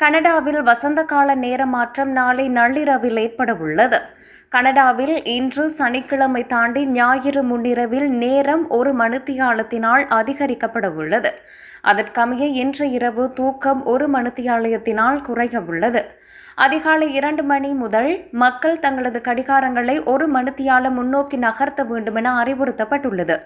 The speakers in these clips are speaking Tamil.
கனடாவில் வசந்த கால நேர மாற்றம் நாளை நள்ளிரவில் ஏற்பட உள்ளது கனடாவில் இன்று சனிக்கிழமை தாண்டி ஞாயிறு முன்னிரவில் நேரம் ஒரு மணித்தியாலத்தினால் அதிகரிக்கப்பட உள்ளது அதற்கமைய இன்று இரவு தூக்கம் ஒரு மணித்தியாலயத்தினால் குறைய உள்ளது அதிகாலை இரண்டு மணி முதல் மக்கள் தங்களது கடிகாரங்களை ஒரு மணித்தியாலம் முன்னோக்கி நகர்த்த வேண்டுமென அறிவுறுத்தப்பட்டுள்ளது.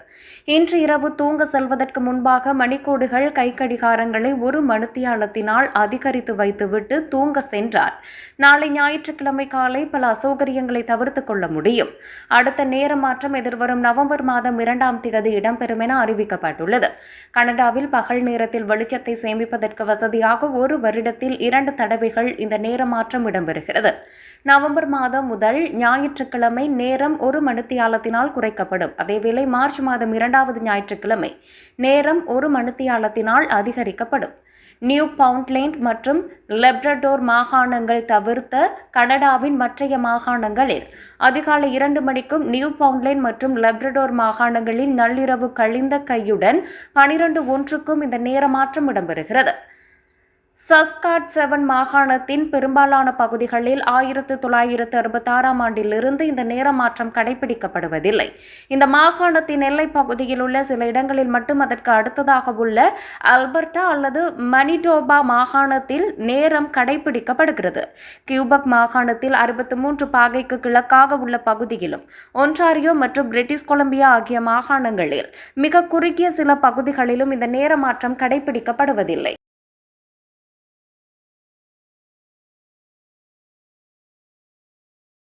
இன்று இரவு தூங்க செல்வதற்கு முன்பாக மணிக்கோடுகள் கை கடிகாரங்களை ஒரு மணித்தியாலத்தினால் அதிகரித்து வைத்துவிட்டு தூங்க சென்றார். நாளை ஞாயிற்றுக்கிழமை காலை பல அசௌகரியங்களை தவிர்த்து கொள்ள முடியும். அடுத்த நேர மாற்றம் எதிர்வரும் நவம்பர் மாதம் இரண்டாம் தேதி இடம்பெறும் என அறிவிக்கப்பட்டுள்ளது. கனடாவில் பகல் நேரத்தில் வெளிச்சத்தை சேமிப்பதற்கு வசதியாக ஒரு வருடத்தில் இரண்டு தடவைகள் இந்த நேர மாற்றம் இடம்பெறுகிறது. நவம்பர் மாதம் முதல் ஞாயிற்றுக்கிழமை நேரம் ஒரு மணித்தியாலத்தினால் குறைக்கப்படும். அதேவேளை மார்ச் மாதம் இரண்டாவது ஞாயிற்றுக்கிழமை நேரம் ஒரு மணித்தியாலத்தினால் அதிகரிக்கப்படும். நியூ பவுண்ட்லேண்ட் மற்றும் லெப்ரடோர் மாகாணங்கள் தவிர்த்த கனடாவின் மற்றைய மாகாணங்களில் அதிகாலை இரண்டு மணிக்கும் நியூ பவுண்ட்லேண்ட் மற்றும் லெப்ரடோர் மாகாணங்களில் நள்ளிரவு கழிந்த கையுடன் பனிரெண்டு ஒன்றுக்கும் இந்த நேரமாற்றம் இடம்பெறுகிறது. சஸ்காட் செவன் மாகாணத்தின் பெரும்பாலான பகுதிகளில் ஆயிரத்து தொள்ளாயிரத்து அறுபத்தாறாம் ஆண்டிலிருந்து இந்த நேர மாற்றம் கடைபிடிக்கப்படுவதில்லை. இந்த மாகாணத்தின் எல்லைப் பகுதியில் உள்ள சில இடங்களில் மட்டும் அதற்கு அடுத்ததாக உள்ள அல்பர்டா அல்லது மனிடோபா மாகாணத்தில் நேரம் கடைபிடிக்கப்படுகிறது. கியூபக் மாகாணத்தில் அறுபத்து மூன்று பாகைக்கு கிழக்காக உள்ள பகுதியிலும் ஒன்றாரியோ மற்றும் பிரிட்டிஷ் கொலம்பியா ஆகிய மாகாணங்களில் மிக குறுகிய சில பகுதிகளிலும் இந்த நேர மாற்றம் கடைபிடிக்கப்படுவதில்லை.